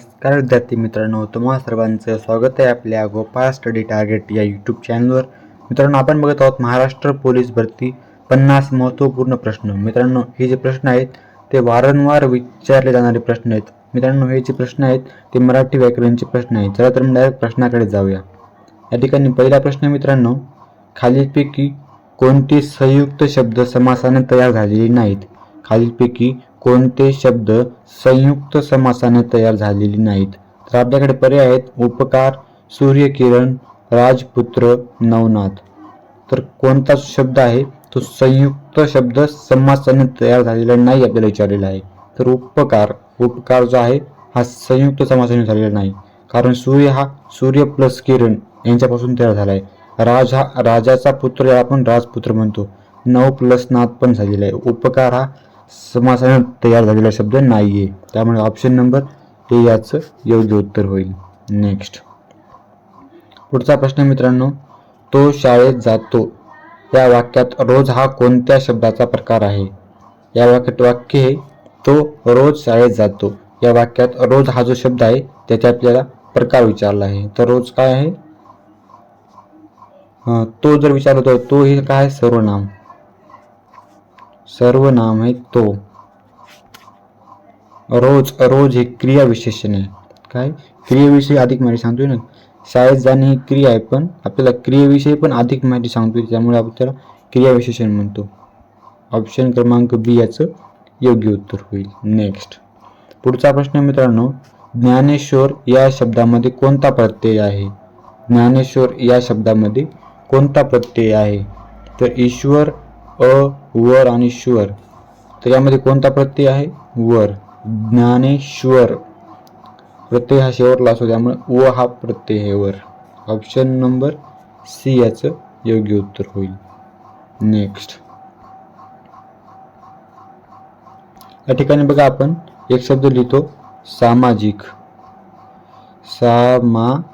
नमस्कार विद्यार्थी मित्रांनो तुम्हा सर्वांचं स्वागत आहे आपल्या गोपाळ स्टडी टार्गेट या यूट्यूब चॅनलवर मित्रांनो आपण बघत आहोत महाराष्ट्र पोलीस भरती पन्नास महत्त्वपूर्ण प्रश्न. मित्रांनो हे जे प्रश्न आहेत ते वारंवार विचारले जाणारे प्रश्न आहेत. मित्रांनो हे जे प्रश्न आहेत ते मराठी व्याकरणचे प्रश्न आहेत. चला तर डायरेक्ट प्रश्नाकडे जाऊया. या ठिकाणी पहिला प्रश्न मित्रांनो खालीलपैकी कोणते संयुक्त शब्द समासाने तयार झालेले नाहीत? खालीलपैकी कोणते शब्द संयुक्त समासाने तयार झालेले नाहीत? तर आपल्याकडे पर्याय आहेत. उपकार सूर्यकिरण राजपुत्र नवनाथ. तर कोणता शब्द आहे? तो संयुक्त शब्द समासाने तयार झालेला नाही आपल्याला विचारलेला आहे. तर उपकार उपकार जो आहे हा संयुक्त समासाने झालेला नाही. कारण सूर्य हा सूर्य प्लस किरण यांच्यापासून तयार झाला आहे. राज हा राजाचा पुत्र आपण राजपुत्र म्हणतो. नव प्लस नाथ पण झालेला आहे. उपकार हा समासाने तयार झालेला शब्द नाही आहे त्यामुळे ऑप्शन नंबर हे याचं योग्य उत्तर होईल. नेक्स्ट पुढचा प्रश्न मित्रांनो तो शाळेत जातो. या वाक्यात रोज हा कोणत्या शब्दाचा प्रकार आहे? या वाक्यात वाक्य हे तो रोज शाळेत जातो. या वाक्यात रोज हा जो शब्द आहे त्याचा आपल्याला प्रकार विचारला आहे. तर रोज काय आहे? तो जर विचारतोय तो हे काय सर्वनाम. सर्वनाम आहे तो। रोज रोज हे क्रिया विशेषण आहे काय? क्रियेविषयी अधिक माहिती सांगतोय ना? शाळेत जाणे ही क्रिया आहे पण आपल्याला क्रियेविषयी पण अधिक माहिती सांगतोय त्यामुळे आपण त्याला क्रिया विशेषण म्हणतो. ऑप्शन क्रमांक बी याचं योग्य उत्तर होईल. नेक्स्ट पुढचा प्रश्न मित्रांनो ज्ञानेश्वर या शब्दामध्ये कोणता प्रत्यय आहे? ज्ञानेश्वर या शब्दामध्ये कोणता प्रत्यय आहे? तर ईश्वर अ वर आणि श्वर तर यामध्ये कोणता प्रत्यय आहे? वर. ज्ञानेश्वर. प्रत्यय हा शेवटला असतो त्यामुळे व हा प्रत्यय आहे वर. ऑप्शन नंबर सी याचं योग्य उत्तर होईल. नेक्स्ट या ठिकाणी बघा आपण एक शब्द लिहितो सामाजिक. सामाजिक.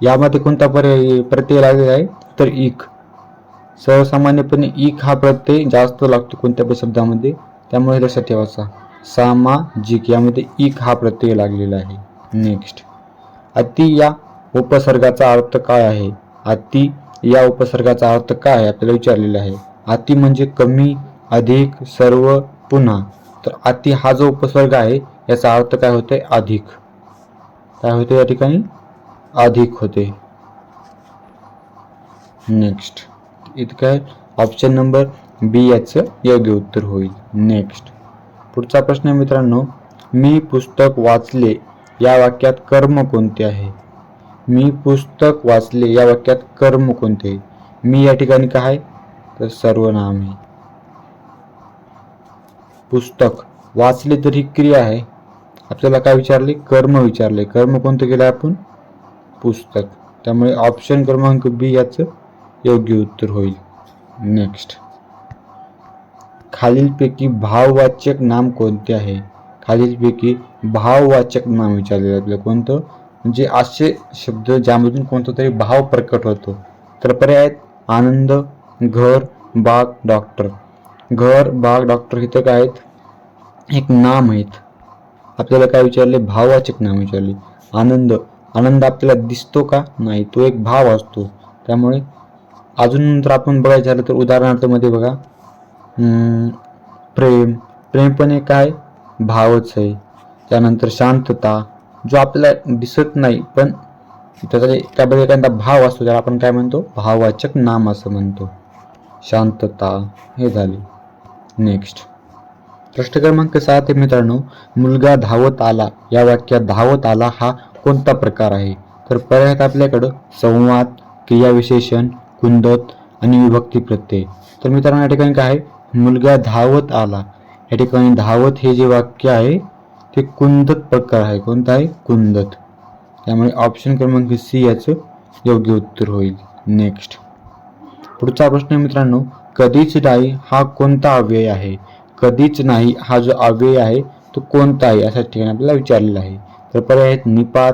यामध्ये कोणता पर्याय प्रत्यय लागलेला आहे? तर इक सर्वसामान्यपणे इक हा प्रत्यय जास्त लागतो कोणत्या पण शब्दामध्ये. त्यामुळे लक्षात ठेवायचा सामाजिक. यामध्ये इक हा प्रत्यय लागलेला आहे. नेक्स्ट अति या उपसर्गाचा अर्थ काय आहे? अति या उपसर्गाचा अर्थ काय आहे? आपल्याला विचारलेला आहे. अति म्हणजे कमी अधिक सर्व पुन्हा. तर अति हा जो उपसर्ग आहे याचा अर्थ काय होतोय? अधिक. काय होतं या ठिकाणी? अधिक होते. नेक्स्ट इतकं आहे. ऑप्शन नंबर बी याचं योग्य उत्तर होईल. नेक्स्ट पुढचा प्रश्न मित्रांनो मी पुस्तक वाचले या वाक्यात कर्म कोणते आहे? मी पुस्तक वाचले या वाक्यात कर्म कोणते आहे? मी या ठिकाणी काय तर सर्वनाम आहे. पुस्तक. वाचले तर ही क्रिया आहे. आपल्याला काय विचारले? कर्म विचारले. कर्म कोणतं केलं आपण? पुस्तक. त्यामुळे ऑप्शन क्रमांक बी याचं योग्य उत्तर होईल. नेक्स्ट खालीलपैकी भाववाचक नाम कोणते आहे? खालीलपैकी भाववाचक नाम विचारलेलं आपलं आपल्याला कोणतं? म्हणजे असे शब्द ज्यामधून कोणता तरी भाव प्रकट होतो. तर पर्याय आहेत आनंद घर बाग डॉक्टर घर बाग डॉक्टर इथं काय आहेत? एक नाम आहेत. आपल्याला काय विचारले? भाववाचक नाम विचारले. आनंद आनंद आपल्याला दिसतो का? नाही तो एक भाव असतो. त्यामुळे अजून नंतर आपण बघायचं झालं तर उदाहरणार्थमध्ये बघा प्रेम. प्रेम पण एक काय भावच आहे. त्यानंतर शांतता जो आपल्याला दिसत नाही पण त्याचा त्याबद्दल एखादा भाव असतो त्याला आपण काय म्हणतो? भाववाचक नाम असं म्हणतो. शांतता हे झाले. नेक्स्ट प्रश्न क्रमांक सात आहे मित्रांनो मुलगा धावत आला. या वाक्यात धावत आला हा कोणता प्रकार आहे? तर पर्यायात आपल्याकडं संवाद क्रियाविशेषण कुंदत आणि विभक्ती प्रत्यय. तर मित्रांनो या ठिकाणी काय आहे? मुलगा धावत आला. या ठिकाणी धावत हे जे वाक्य आहे ते कुंदत प्रकार आहे. कोणता आहे? कुंदत. त्यामुळे ऑप्शन क्रमांक सी याचं योग्य उत्तर होईल. नेक्स्ट पुढचा प्रश्न आहे मित्रांनो कधीच नाही हा कोणता अव्यय आहे? कधीच नाही हा जो अव्यय आहे तो कोणता आहे? अशा ठिकाणी आपल्याला विचारलेला आहे. तर पर्याय आहेत निपात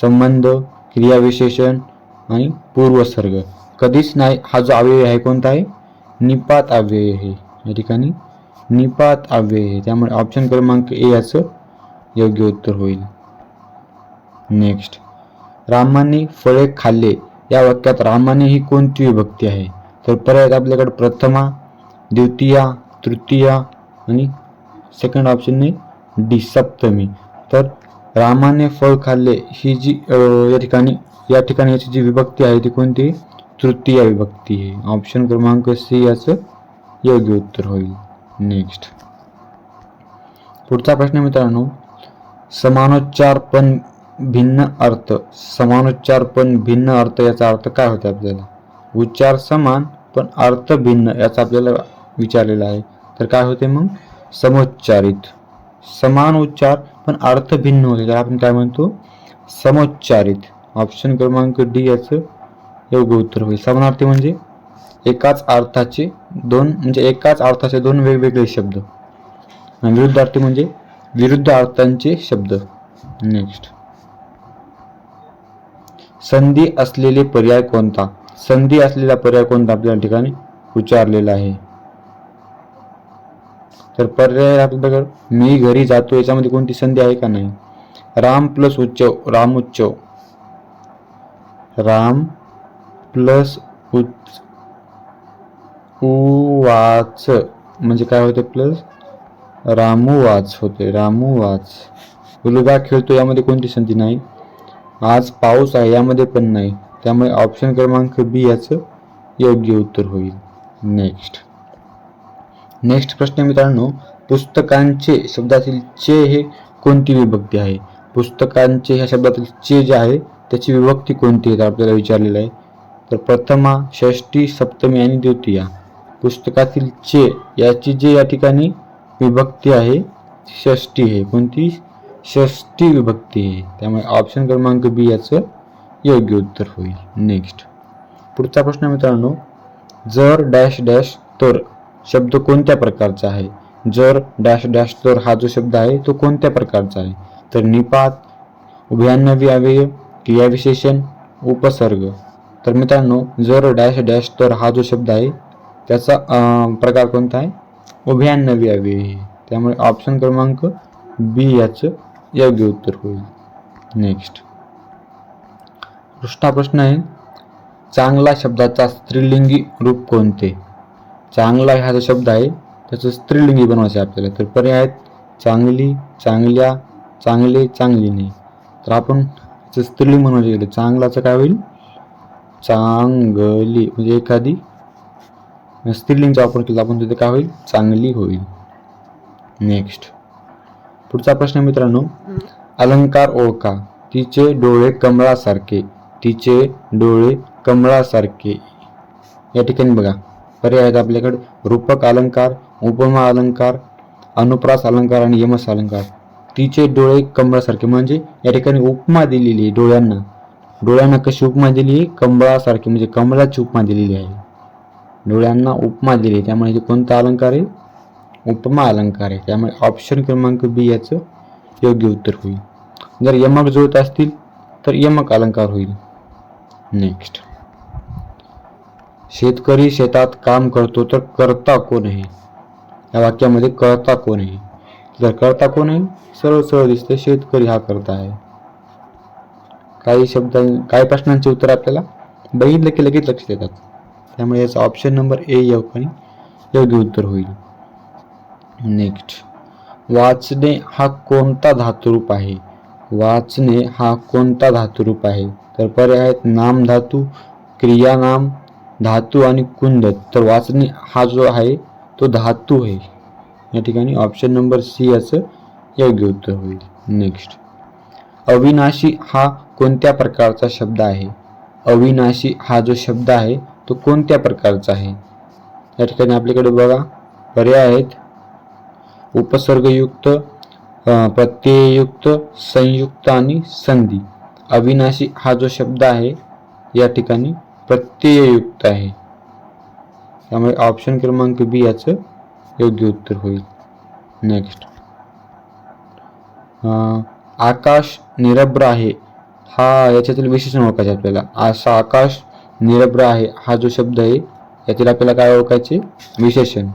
संबंध क्रियाविशेषण आणि पूर्वसर्ग. कधीच नाही हा जो अव्यय आहे कोणता आहे? निपात अव्यय आहे. या ठिकाणी निपात अव्यय आहे. त्यामुळे ऑप्शन क्रमांक ए याचं योग्य उत्तर होईल. नेक्स्ट रामाने फळे खाल्ले. या वाक्यात रामाने ही कोणती विभक्ती आहे? तर पर्यायात आपल्याकडे प्रथमा द्वितीया तृतीया आणि सेकंड ऑप्शनने डी सप्तमी तर रामाने फळ खाल्ले. ही जी या ठिकाणी या ठिकाणी याची जी विभक्ती आहे ती कोणती? तृतीय विभक्ती आहे. ऑप्शन क्रमांक सी याचं योग्य उत्तर होईल. नेक्स्ट पुढचा प्रश्न मित्रांनो. समानोच्चार पण भिन्न अर्थ. समानोच्चार पण भिन्न अर्थ याचा अर्थ काय होतो आपल्याला? उच्चार समान पण अर्थ भिन्न याचा आपल्याला विचारलेला आहे. तर काय होते मग? समोच्चारित. समान उच्चार पण अर्थ भिन्न होते. त्याला आपण काय म्हणतो समोच्चारित. ऑप्शन क्रमांक डी याचं योग्य उत्तर होईल. समानार्थी म्हणजे एकाच अर्थाचे दोन म्हणजे एकाच अर्थाचे दोन वेगवेगळे शब्द. आणि विरुद्धार्थी म्हणजे विरुद्ध अर्थांचे शब्द. नेक्स्ट संधी असलेले पर्याय कोणता? संधी असलेला पर्याय कोणता आपल्या ठिकाणी विचारलेला आहे? तर पर्याय आपल्याकडे मी घरी जातो याच्यामध्ये कोणती संधी आहे का नाही? राम प्लस उच्चव राम उच्चव राम प्लस उच्च. उवाच. म्हणजे काय होते प्लस? रामूवाच होते रामूवाच. उलगा खेळतो यामध्ये कोणती संधी नाही? आज पाऊस आहे यामध्ये पण नाही. त्यामुळे ऑप्शन क्रमांक बी याचं योग्य उत्तर होईल. नेक्स्ट नेक्स्ट प्रश्न मित्रांनो पुस्तकांचे शब्दातील चे हे कोणती विभक्ती आहे? पुस्तकांचे ह्या शब्दातील चे जे आहे त्याची विभक्ती कोणती आहे? तर आपल्याला विचारलेलं आहे. तर प्रथमा षष्टी सप्तमी आणि द्वितीया. पुस्तकातील चे याची जे या ठिकाणी विभक्ती आहे षष्टी आहे. कोणती? षष्टी विभक्ती आहे. त्यामुळे ऑप्शन क्रमांक बी याचं योग्य उत्तर होईल. नेक्स्ट पुढचा प्रश्न मित्रांनो जर डॅश डॅश तर. शब्द कोणत्या प्रकारचा आहे? जर डॅश डॅश तर हा जो शब्द आहे तो कोणत्या प्रकारचा आहे? तर निपात उभयान्नवी अव्यय क्रियाविशेषण उपसर्ग. तर मित्रांनो जर डॅश डॅश तर हा जो शब्द आहे त्याचा प्रकार कोणता आहे? उभयान्नवी अव्यय आहे. त्यामुळे ऑप्शन क्रमांक बी याचं योग्य उत्तर होईल. नेक्स्ट पृष्ठा प्रश्न आहे चांगला शब्दाचा स्त्रीलिंगी रूप कोणते? चांगला हा जो शब्द आहे त्याचं स्त्रीलिंगी बनवायचं आहे आपल्याला. तर पर्याय आहेत चांगली चांगल्या चांगले चांगलीने. तर आपण त्याचं स्त्रीलिंग बनवायचं गेलं चांगलाचं काय होईल? चांगली. म्हणजे एखादी स्त्रीलिंगचा वापर केला आपण तिथे काय होईल? चांगली होईल. नेक्स्ट पुढचा प्रश्न मित्रांनो. अलंकार ओळखा. तिचे डोळे कमळासारखे. तिचे डोळे कमळासारखे. या ठिकाणी बघा. पर्याय आहेत आपल्याकडे. रूपक अलंकार उपमा अलंकार अनुप्रास अलंकार आणि यमस अलंकार. तिचे डोळे कमळासारखे म्हणजे या ठिकाणी उपमा दिलेली आहे डोळ्यांना. डोळ्यांना कशी उपमा दिली आहे? कमळासारखी म्हणजे कमळाची उपमा दिलेली आहे. डोळ्यांना उपमा दिली आहे. त्यामुळे कोणता अलंकार आहे? उपमा अलंकार आहे. त्यामुळे ऑप्शन क्रमांक बी याचं योग्य उत्तर होईल. जर यमक जुळत असतील तर यमक अलंकार होईल. नेक्स्ट शेतकरी शेतात काम करतो तर करता कोण आहे? या वाक्यामध्ये करता कोण आहे? जर करता कोण आहे सरळ सरळ दिसते शेतकरी हा करता आहे. काही शब्द काही प्रश्नांचे उत्तर आपल्याला बघितलं की लगेच लक्ष देतात त्यामुळे याचा ऑप्शन नंबर ए योग्य योग्य उत्तर होईल. नेक्स्ट वाचणे हा कोणता धातुरूप आहे? वाचणे हा कोणता धातुरूप आहे? तर पर्याय आहेत नाम धातू क्रियानाम धातू आणि कुंद. तर वाचणे हा जो आहे तो धातू आहे. या ठिकाणी ऑप्शन नंबर सी याचं योग्य उत्तर होईल. नेक्स्ट अविनाशी हा कोणत्या प्रकारचा शब्द आहे? अविनाशी हा जो शब्द आहे तो कोणत्या प्रकारचा आहे? या ठिकाणी आपल्याकडे बघा पर्याय आहेत. उपसर्गयुक्त अ, प्रत्यययुक्त संयुक्त आणि संधी. अविनाशी हा जो शब्द आहे या ठिकाणी प्रत्यययुक्त आहे. त्यामुळे ऑप्शन क्रमांक बी याचं योग्य उत्तर होईल. नेक्स्ट आकाश निरभ्र आहे. हा याच्यातील विशेषण ओळखायचे आपल्याला. असा आकाश निरभ्र आहे. हा जो शब्द आहे यातील आपल्याला काय ओळखायचे? विशेषण.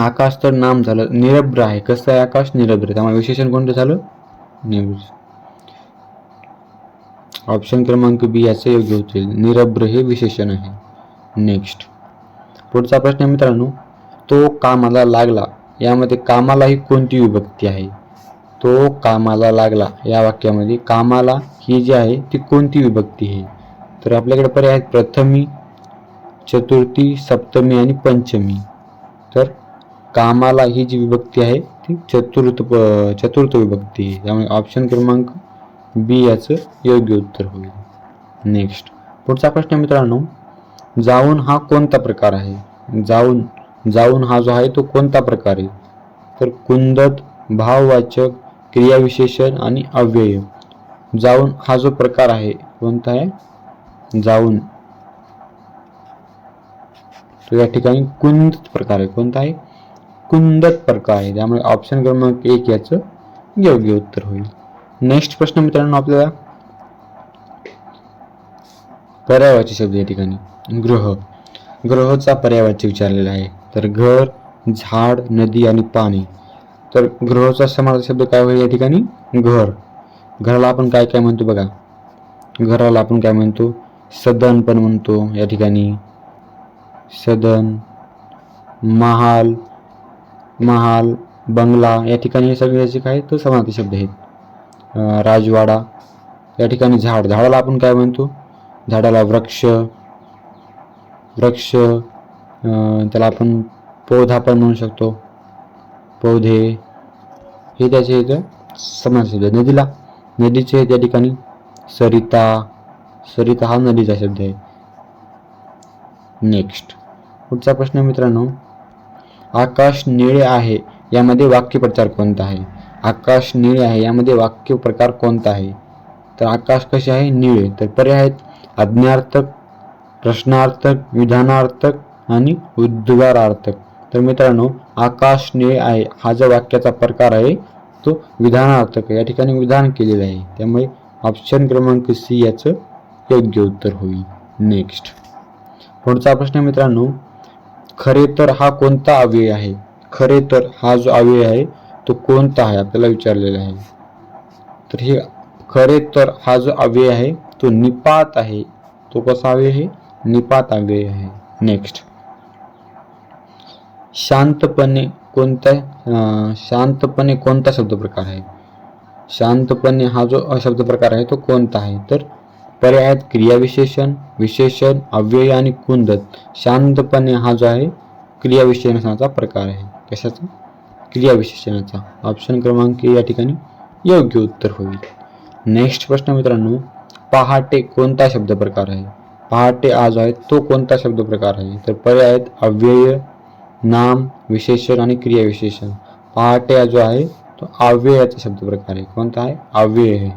आकाश तर नाम झालं. निरभ्र आहे. कसं आहे आकाश? निरभ्र त्यामुळे विशेषण कोणतं झालं? निरभ्र. ऑप्शन क्रमांक बी याचे योग्य होतील. निरभ्र हे विशेषण आहे. नेक्स्ट पुढचा प्रश्न आहे मित्रांनो तो कामाला लागला. यामध्ये कामाला ही कोणती विभक्ती आहे? तो कामाला लागला. या वाक्यामध्ये कामाला ही जी आहे ती कोणती विभक्ती आहे? तर आपल्याकडे पर्याय आहेत. प्रथमी चतुर्थी सप्तमी आणि पंचमी. तर कामाला ही जी विभक्ती आहे ती चतुर्थ प- चतुर्थ विभक्ती आहे. त्यामुळे ऑप्शन क्रमांक बी याचं योग्य उत्तर होईल. नेक्स्ट पुढचा प्रश्न मित्रांनो जाऊन हा कोणता प्रकार आहे? जाऊन जाऊन हा जो आहे तो कोणता प्रकार आहे? तर कुंदत भाववाचक क्रियाविशेषण आणि अव्यय. जाऊन हा जो प्रकार आहे कोणता आहे? जाऊन. या ठिकाणी कुंदत प्रकार आहे. कोणता आहे? कुंदत प्रकार आहे. त्यामुळे ऑप्शन क्रमांक एक याचं योग्य उत्तर होईल. नेक्स्ट प्रश्न मित्रांनो आपल्याला. पर्यायवाची शब्द या ठिकाणी. ग्रह. ग्रहचा पर्यायवाची विचारलेला आहे. तर घर झाड नदी आणि पाणी. तर ग्रहचा समाज शब्द काय होईल या ठिकाणी? घर. घराला आपण काय काय म्हणतो बघा? घराला आपण काय म्हणतो? सदन पण म्हणतो या ठिकाणी. सदन महाल महाल बंगला या ठिकाणी हे सगळे याचे काय तर समानार्थी शब्द आहेत. राजवाडा या ठिकाणी झाड. झाडाला आपण काय म्हणतो? झाडाला वृक्ष वृक्ष त्याला आपण पौधा पण म्हणू शकतो. पौधे हे त्याचे इथं समान शब्द नदीला नदीचे त्या ठिकाणी सरिता सरिता हा नदीचा शब्द आहे. नेक्स्ट पुढचा प्रश्न मित्रांनो आकाश निळे आहे यामध्ये वाक्यप्रचार कोणता आहे? आकाश निळे आहे. यामध्ये वाक्य प्रकार कोणता आहे? तर आकाश कसे आहे? निळे. तर पर्याय आहेत. आज्ञार्थक प्रश्नार्थक विधानार्थक आणि उद्गारार्थक. तर मित्रांनो आकाश निळे आहे. हा जो वाक्याचा प्रकार आहे तो विधानार्थक या ठिकाणी विधान केलेलं आहे. त्यामुळे ऑप्शन क्रमांक सी याचं योग्य उत्तर होईल. नेक्स्ट पुढचा प्रश्न मित्रांनो खरे तर हा कोणता अव्यय आहे? खरे तर हा जो अव्यय आहे तो कोणता आहे? आपल्याला विचारलेला आहे. तर हे खरे तर हा जो अव्यय आहे तो निपात आहे. तो कसा अव्यय आहे? निपात अव्यय आहे. नेक्स्ट शांतपणे अं, शांतपणे कोणता शब्द प्रकार आहे? शांतपणे हा जो शब्द प्रकार आहे तो कोणता आहे? तर पर्याय आहेत क्रियाविशेषण विशेषण अव्यय आणि कुंदत शांतपणे हा जो आहे क्रियाविशेषणाचा प्रकार आहे. कशाचा? क्रियाविशेषणाचा ऑप्शन क्रमांक या ठिकाणी योग्य उत्तर होईल. नेक्स्ट प्रश्न मित्रांनो पहाटे कोणता शब्द प्रकार आहे? पहाटे हा जो आहे तो कोणता शब्द प्रकार आहे? तर पर्याय आहेत अव्यय नाम विशेषण आणि क्रियाविशेषण पहाटे हा जो आहे तो अव्ययाचा शब्द प्रकार आहे. कोणता आहे? अव्यय आहे.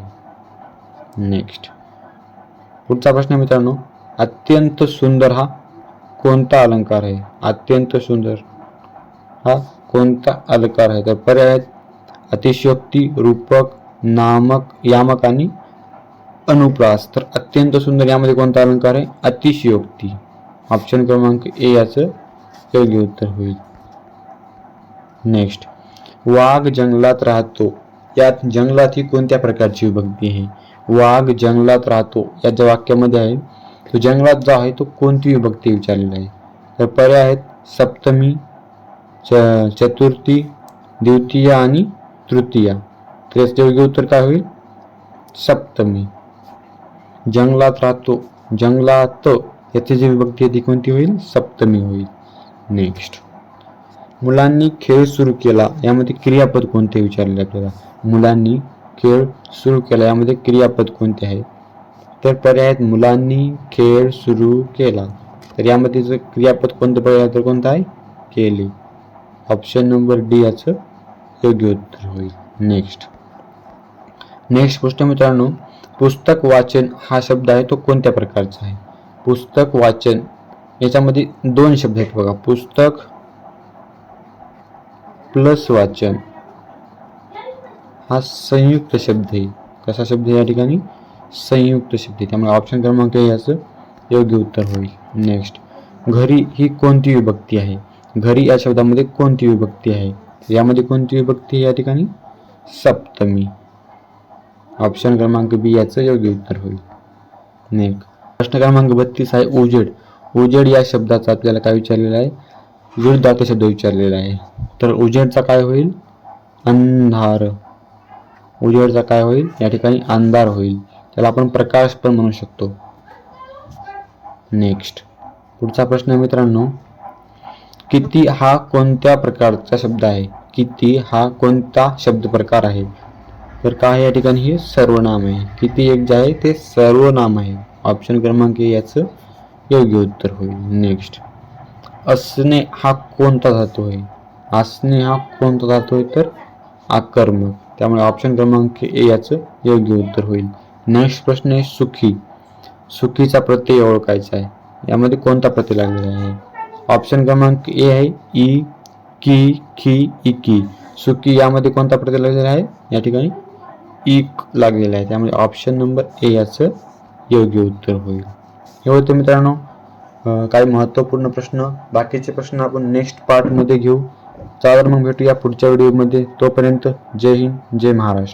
नेक्स्ट पुढचा प्रश्न मित्रांनो अत्यंत सुंदर हा कोणता अलंकार आहे? अत्यंत सुंदर हा कोणता अलंकार आहे? तर पर्याय आहेत. अतिशयोक्ती रूपक नामक यामक आणि अनुप्रास. तर अत्यंत सुंदर यामध्ये कोणता अलंकार आहे? अतिशयोक्ती. ऑप्शन क्रमांक ए याचं योग्य उत्तर होईल. नेक्स्ट वाघ जंगलात राहतो. यात जंगलात ही कोणत्या प्रकारची विभक्ती आहे? वाघ जंगलात राहतो. या ज्या वाक्यामध्ये आहे तो जंगलात जो आहे तो कोणती विभक्ती विचारलेला आहे? तर पर्याय आहेत सप्तमी च चतुर्थी द्वितीय आणि तृतीया. तर याचं योग्य उत्तर काय होईल? सप्तमी. जंगलात राहतो जंगलात याची जी विभक्ती आहे ती कोणती होईल? सप्तमी होईल. नेक्स्ट मुलांनी खेळ सुरू केला यामध्ये क्रियापद कोणते विचारले आपल्याला? मुलांनी खेळ सुरू केला यामध्ये क्रियापद कोणते आहे? तर पर्याय आहेत मुलांनी खेळ सुरू केला. तर यामध्ये जर क्रियापद कोणतं पर्याय तर कोणतं आहे? केले. ऑप्शन नंबर डी याचं योग्य उत्तर होईल. नेक्स्ट नेक्स्ट गोष्ट मित्रांनो पुस्तक वाचन हा शब्द आहे तो कोणत्या प्रकारचा आहे? पुस्तक वाचन याच्यामध्ये दोन शब्द आहेत बघा. पुस्तक प्लस वाचन. हा संयुक्त शब्द आहे. कसा शब्द या ठिकाणी? संयुक्त शब्द आहे. त्यामुळे ऑप्शन क्रमांक याचं योग्य उत्तर होईल. नेक्स्ट घरी ही कोणती विभक्ती आहे? घरी या शब्दामध्ये कोणती विभक्ती आहे? यामध्ये कोणती विभक्ती आहे या ठिकाणी? सप्तमी. ऑप्शन क्रमांक बी याचं योग्य उत्तर होईल. नेक्स्ट प्रश्न क्रमांक बत्तीस आहे उजेड. उजेड या शब्दाचा आपल्याला काय विचारलेला आहे? विरुद्धार्थ शब्द विचारलेला आहे. तर उजेडचा काय होईल? अंधार. उजेडचा काय होईल? या ठिकाणी अंधार होईल. त्याला आपण प्रकाश पण म्हणू शकतो. नेक्स्ट पुढचा प्रश्न मित्रांनो. किती हा कोणत्या प्रकारचा शब्द आहे? किती हा कोणता शब्द प्रकार आहे? तर काय या ठिकाणी हे सर्वनाम आहे. किती एक जे आहे ते सर्वनाम आहे. ऑप्शन क्रमांक याचं योग्य उत्तर होईल. नेक्स्ट असणे हा कोणता धातू आहे? असणे हा कोणता धातू आहे तर आकर्मक. त्यामुळे ऑप्शन क्रमांक ए याचं योग्य उत्तर होईल. नेक्स्ट प्रश्न आहे सुखी. सुखीचा प्रत्यय ओळखायचा आहे. यामध्ये कोणता प्रत्यय लागलेला आहे? ऑप्शन क्रमांक ए आहे ई की खी इकी सुकी यामध्ये कोणता प्रत्यय लागलेला आहे? या ठिकाणी इक लागलेला आहे. त्यामुळे ऑप्शन नंबर ए याचं योग्य उत्तर होईल. हे होते मित्रांनो. काही महत्त्वपूर्ण प्रश्न. बाकीचे प्रश्न आपण नेक्स्ट पार्टमध्ये घेऊ. त्यावर मग भेटूया पुढच्या व्हिडिओमध्ये. तोपर्यंत जय हिंद जय महाराष्ट्र.